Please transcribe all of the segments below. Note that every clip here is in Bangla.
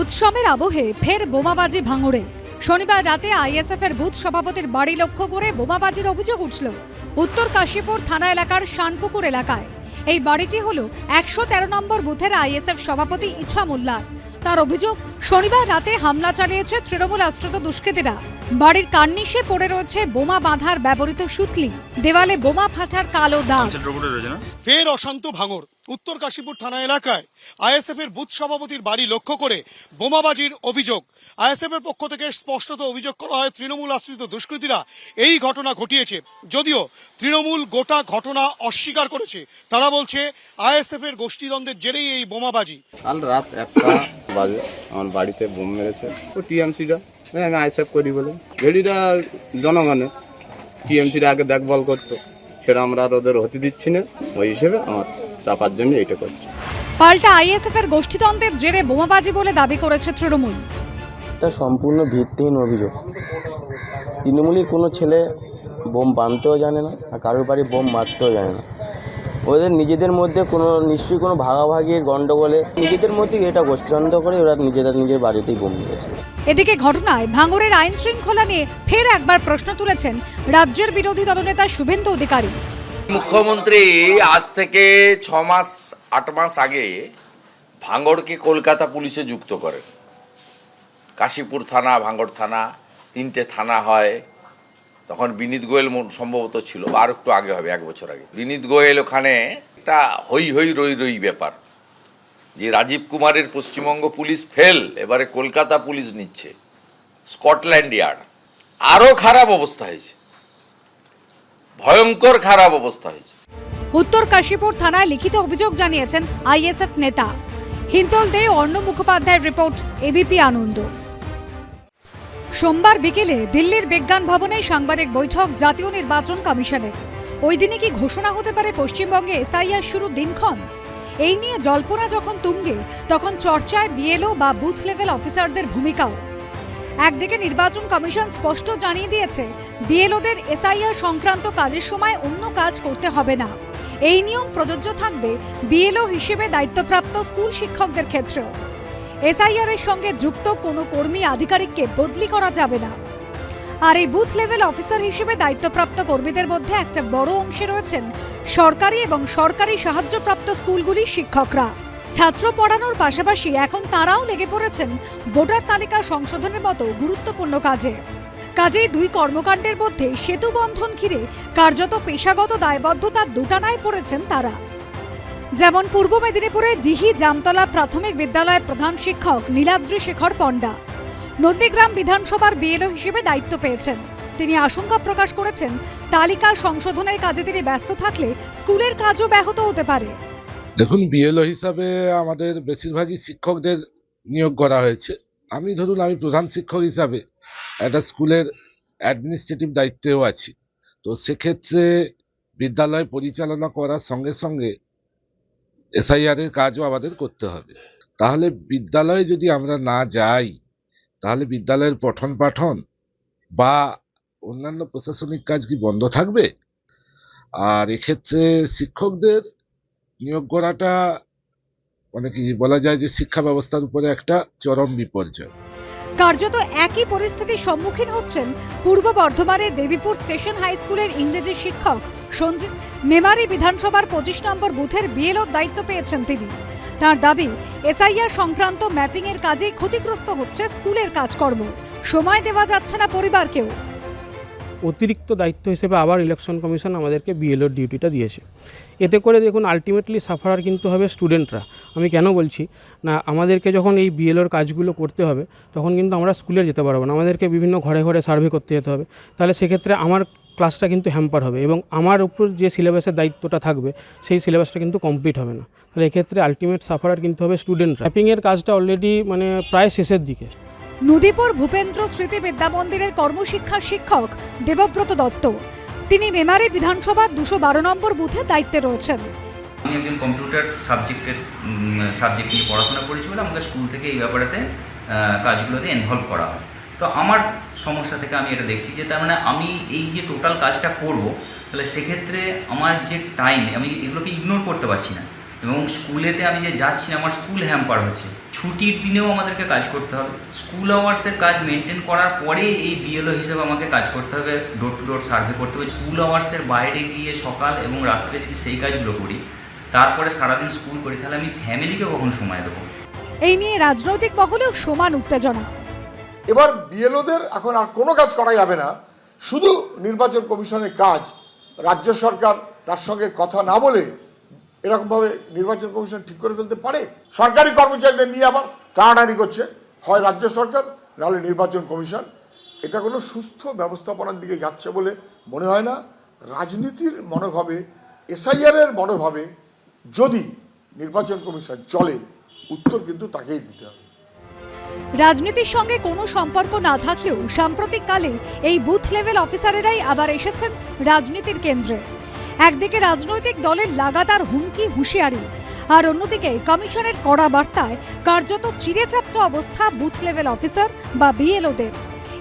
উৎসবের আবহে ফের বোমাবাজি ভাঙড়ে। শনিবার রাতে আইএসএফ এর বুথ সভাপতির বাড়ি লক্ষ্য করে বোমাবাজির অভিযোগ উঠল উত্তর কাশীপুর থানা এলাকার শানপুকুর এলাকায়। এই বাড়িটি হল একশো তেরো নম্বর বুথের আইএসএফ সভাপতি ইছা মোল্লার তার অভিযোগ, শনিবার রাতে হামলা চালিয়েছে তৃণমূল আশ্রিত দুষ্কৃতীরা। বাড়ির কার্নিশে পড়ে রয়েছে বোমা বাঁধার ব্যবহৃত সুতলি। দেওয়ালে বোমা ফাটার কালো দাগ। ফের অশান্ত ভাঙর। উত্তর কাশীপুর থানা এলাকায় আইএসএফ এর বুথ সভাপতির বাড়ি লক্ষ্য করে বোমাবাজির অভিযোগ। আইএসএফ এর পক্ষ থেকে স্পষ্টত অভিযোগ করা হয় তৃণমূল আশ্রিত দুষ্কৃতীরা এই ঘটনা ঘটিয়েছে। যদিও তৃণমূল গোটা ঘটনা অস্বীকার করেছে। তারা বলছে আইএসএফ এর গোষ্ঠীদ্বন্দ্বের জেরেই এই বোমাবাজি। কাল রাত একটা বাজে আমার বাড়িতে বোম মেরেছে। ও টিএমসিটা আমি আইসেফ করি বলে। ভেড়িটা জনগণের। টিএমসিটা আগে দেখভাল করতো। সেটা আমরা আর ওদের হতে দিচ্ছি না। ওই হিসেবে আমার চাপার জন্য এইটা করছি। পাল্টা আইএসএফ এর গোষ্ঠীতন্ত্রের জেরে বোমাবাজি বলে দাবি করেছে তৃণমূল। এটা সম্পূর্ণ ভিত্তিহীন অভিযোগ। তৃণমূলের কোনো ছেলে বোম বাঁধতেও জানে না আর কারোর বাড়ি বোম মারতেও জানে না। ওদের নিজেদের মধ্যে কোনো নিশ্চয়ই কোনো ভাগাভাগির গণ্ডগোলে নিজেদের মধ্যে এটা গোষ্ঠীদ্বন্দ্ব করে ওরা নিজেদের নিজের বাড়িতেই বোম নিয়েছে এদিকে ঘটনায় ভাঙড়ের আইন শৃঙ্খলা নিয়ে ফের একবার প্রশ্ন তুলেছেন রাজ্যের বিরোধী দলনেতা শুভেন্দু অধিকারী। মুখ্যমন্ত্রী আজ থেকে ছ মাস আট মাস আগে ভাঙড়কে কলকাতা পুলিশে যুক্ত করেন। কাশীপুর থানা ভাঙড় থানা তিনটে থানা হয়। তখন বিনীত গোয়েল সম্ভবত ছিল, বা আর একটু আগে হবে, এক বছর আগে। বিনীত গোয়েল ওখানে একটা হই হই রই রই ব্যাপার, যে রাজীব কুমারের পশ্চিমবঙ্গ পুলিশ ফেল, এবারে কলকাতা পুলিশ নিচ্ছে, স্কটল্যান্ড ইয়ার্ড। আরও খারাপ অবস্থা হয়েছে। ভয়ঙ্কর খারাপ অবস্থা হয়েছে। উত্তর কাশীপুর থানায় লিখিত অভিযোগ জানিয়েছেন আইএসএফ নেতা। হিন্তল দে অর্ণ মুখোপাধ্যায়ের রিপোর্ট এবিপি আনন্দ। সোমবার বিকেলে দিল্লির বিজ্ঞান ভবনে সাংবাদিক বৈঠক জাতীয় নির্বাচন কমিশনের। ওই দিনে কি ঘোষণা হতে পারে পশ্চিমবঙ্গে এসআইআর শুরু দিনক্ষণ? এই নিয়ে জল্পনা যখন তুঙ্গে, তখন চর্চায় বিএলও বা বুথ লেভেল অফিসারদের ভূমিকাও। একদিকে নির্বাচন কমিশন স্পষ্ট জানিয়ে দিয়েছে, বিএলওদের এসআইআর সংক্রান্ত কাজের সময় অন্য কাজ করতে হবে না। এই নিয়ম প্রযোজ্য থাকবে বিএলও হিসেবে দায়িত্বপ্রাপ্ত স্কুল শিক্ষকদের ক্ষেত্রেও। এসআইআর এর সঙ্গে যুক্ত কোনো কর্মী আধিকারিককে বদলি করা যাবে না। আর এই বুথ লেভেল অফিসার হিসেবে দায়িত্বপ্রাপ্ত কর্মীদের মধ্যে একটা বড় অংশে রয়েছেন সরকারি এবং সরকারি সাহায্যপ্রাপ্ত স্কুলগুলির শিক্ষকরা। ছাত্র পড়ানোর পাশাপাশি এখন তারাও লেগে পড়েছেন ভোটার তালিকা সংশোধনের মতো গুরুত্বপূর্ণ কাজে। কাজেই দুই কর্মকাণ্ডের মধ্যে সেতু বন্ধন ঘিরে কার্যত পেশাগত দায়বদ্ধতার দুটানায় পড়েছেন তারা। যেমন পূর্ব মেদিনীপুরে ডিহি জামতলা প্রাথমিক বিদ্যালয়ের প্রধান শিক্ষক নীলাদ্রি শেখর পণ্ডা। নন্দীগ্রাম বিধানসভার বিএলও হিসেবে দায়িত্ব পেয়েছেন। তিনি আশঙ্কা প্রকাশ করেছেন, তালিকা সংশোধনের কাজে তিনি ব্যস্ত থাকলে স্কুলের কাজও ব্যাহত হতে পারে। দেখুন, বিএলও হিসাবে আমাদের বেশিরভাগই শিক্ষকদের নিয়োগ করা হয়েছে। আমি ধরুন, আমি প্রধান শিক্ষক হিসাবে একটা স্কুলের অ্যাডমিনিস্ট্রেটিভ দায়িত্বেও আছি। তো সেক্ষেত্রে বিদ্যালয় পরিচালনা করার সঙ্গে সঙ্গে এসআইআর এর কাজও আমাদের করতে হবে। তাহলে বিদ্যালয়ে যদি আমরা না যাই, তাহলে বিদ্যালয়ের পঠন পাঠন বা অন্যান্য প্রশাসনিক কাজ কি বন্ধ থাকবে? আর এক্ষেত্রে শিক্ষকদের নিয়োগ করাটা মানে কি বলা যায় যে শিক্ষা ব্যবস্থার উপরে একটা চরম বিপর্যয়। কার্যত একই পরিস্থিতির সম্মুখীন হচ্ছেন পূর্ব বর্ধমানের দেবীপুর স্টেশন হাই স্কুলের ইংরেজি শিক্ষক সঞ্জীব মেমারি বিধানসভার পঁচিশ নম্বর বুথের বিএলওর দায়িত্ব পেয়েছেন তিনি। তার দাবি, এসআইআর সংক্রান্ত ম্যাপিংয়ের কাজেই ক্ষতিগ্রস্ত হচ্ছে স্কুলের কাজকর্ম। সময় দেওয়া যাচ্ছে না পরিবারকেও। অতিরিক্ত দায়িত্ব হিসেবে আবার ইলেকশন কমিশন আমাদেরকে বিএলওর ডিউটিটা দিয়েছে। এতে করে দেখুন আলটিমেটলি সাফারার কিন্তু হবে স্টুডেন্টরা আমি কেন বলছি? না, আমাদেরকে যখন এই বিএলওর কাজগুলো করতে হবে, তখন কিন্তু আমরা স্কুলে যেতে পারব না। আমাদেরকে বিভিন্ন ঘরে ঘরে সার্ভে করতে যেতে হবে। তাহলে সেক্ষেত্রে আমার ক্লাসটা কিন্তু হ্যাম্পার হবে এবং আমার উপর যে সিলেবাসের দায়িত্বটা থাকবে, সেই সিলেবাসটা কিন্তু কমপ্লিট হবে না। তাহলে এক্ষেত্রে আলটিমেট সাফারার কিন্তু হবে স্টুডেন্টরা র্যাপিংয়ের কাজটা অলরেডি মানে প্রায় শেষের দিকে। নদীপুর ভূপেন্দ্র স্মৃতি বিদ্যা মন্দিরের কর্মশিক্ষার শিক্ষক দেবব্রত দত্ত। তিনি মেমারি বিধানসভার দুশো বারো নম্বর বুথে দায়িত্বে রয়েছেন। আমি একজন কম্পিউটার সাবজেক্টের সাবজেক্ট নিয়ে পড়াশোনা করেছি বলে আমাকে স্কুল থেকে এই ব্যাপারেতে কাজগুলোতে ইনভলভ করা হয়। তো আমার সমস্যা থেকে আমি এটা দেখছি যে তার মানে আমি এই যে টোটাল কাজটা করব, তাহলে সেক্ষেত্রে আমার যে টাইম আমি এগুলোকে ইগনোর করতে পারছি না। এবং স্কুলেতে আমি যে যাচ্ছি আমার স্কুল হ্যাম্পার হচ্ছে। ছুটির দিনেও আমাদেরকে কাজ করতে হবে। স্কুল আওয়ার্সের কাজ মেনটেন করার পরে এই বিএলও হিসেবে আমাকে কাজ করতে হবে ডোর টু ডোর সার্ভে করতে হবে। স্কুল আওয়ার্সের বাইরে গিয়ে সকাল এবং রাত্রে যদি সেই কাজগুলো করি তারপরে সারাদিন স্কুল করি তাহলে আমি ফ্যামিলিকে কখন সময় দেবো? এই নিয়ে রাজনৈতিক মহলেও সমান উত্তেজনা। এবার বিএলওদের এখন আর কোনো কাজ করা যাবে না। শুধু নির্বাচন কমিশনের কাজ রাজ্য সরকার তার সঙ্গে কথা না বলে এরকমভাবে নির্বাচন কমিশন ঠিক করে ফেলতে পারে? সরকারি কর্মচারীদের নিয়ে আবার টানাটানি করছে। হয় রাজ্য সরকার, নাহলে নির্বাচন কমিশন। এটা কোনো সুস্থ ব্যবস্থাপনার দিকে যাচ্ছে বলে মনে হয় না। রাজনীতির মনোভাবে এসআইআর এর মনোভাবে যদি নির্বাচন কমিশন চলে, উত্তর কিন্তু তাকেই দিতে হবে। রাজনীতির সঙ্গে কোনো সম্পর্ক না থাকলেও সাম্প্রতিককালে এই বুথ লেভেল অফিসারেরাই আবার এসেছেন রাজনীতির কেন্দ্রে। একদিকে রাজনৈতিক দলের লাগাতার হুমকি, হুঁশিয়ারি, আর অন্যদিকে কমিশনের কড়া বার্তায় কার্যত চিরেচাপ্ত অবস্থা বুথ লেভেল অফিসার বা বিএলওদের।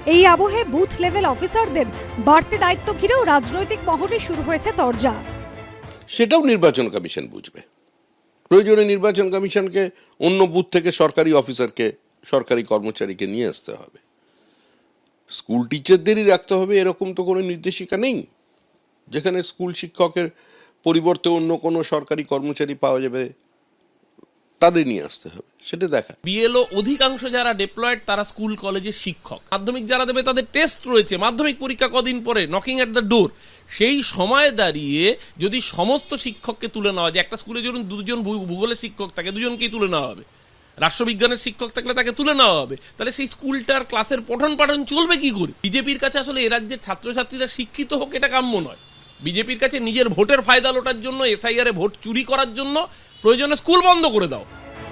এই আবহে বুথ লেভেল অফিসারদের বাড়তি দায়িত্ব ঘিরেও রাজনৈতিক মহলে শুরু হয়েছে তরজা। সেটাও নির্বাচন কমিশন বুঝবে। প্রয়োজনে নির্বাচন কমিশনকে অন্য বুথ থেকে সরকারি অফিসারকে, সরকারি কর্মচারীকে নিয়ে আসতে হবে। স্কুল টিচারদেরই রাখতে হবে, এরকম তো কোনো নির্দেশিকা নেই। যেখানে স্কুল শিক্ষকের পরিবর্তে অন্য কোনো সরকারি কর্মচারী পাওয়া যাবে, তাদের নিয়ে আসতে হবে, সেটা দেখা। বিএলও অধিকাংশ যারা ডেপ্লয়েড তারা স্কুল কলেজের শিক্ষক। মাধ্যমিক যারা দেবে, তাদের টেস্ট রয়েছে। মাধ্যমিক পরীক্ষা কদিন পরে? নকিং অ্যাট দ্য ডোর সেই সময় দাঁড়িয়ে যদি সমস্ত শিক্ষককে তুলে নেওয়া যায়, একটা স্কুলে ধরুন দুজন ভূগোলের শিক্ষক থাকে, দুজনকেই তুলে নেওয়া হবে। রাষ্ট্রবিজ্ঞানের শিক্ষক থাকলে তাকে তুলে নেওয়া হবে। তাহলে সেই স্কুলটার ক্লাসের পঠন পাঠন চলবে কি করে? বিজেপির কাছে আসলে এ রাজ্যের ছাত্রছাত্রীরা শিক্ষিত হোক, এটা কাম্য নয়। বিজেপির কাছে নিজের ভোটের ফায়দা লোটার জন্য, এসআইআর এ ভোট চুরি করার জন্য প্রয়োজনে স্কুল বন্ধ করে দাও।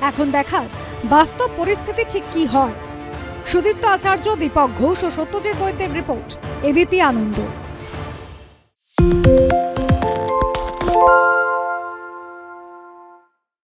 এখন দেখা বাস্তব পরিস্থিতি ঠিক কি হয়। সুদীপ্ত আচার্য, দীপক ঘোষ ও সত্যজিৎ বৈদ্যের রিপোর্ট এবিপি আনন্দ।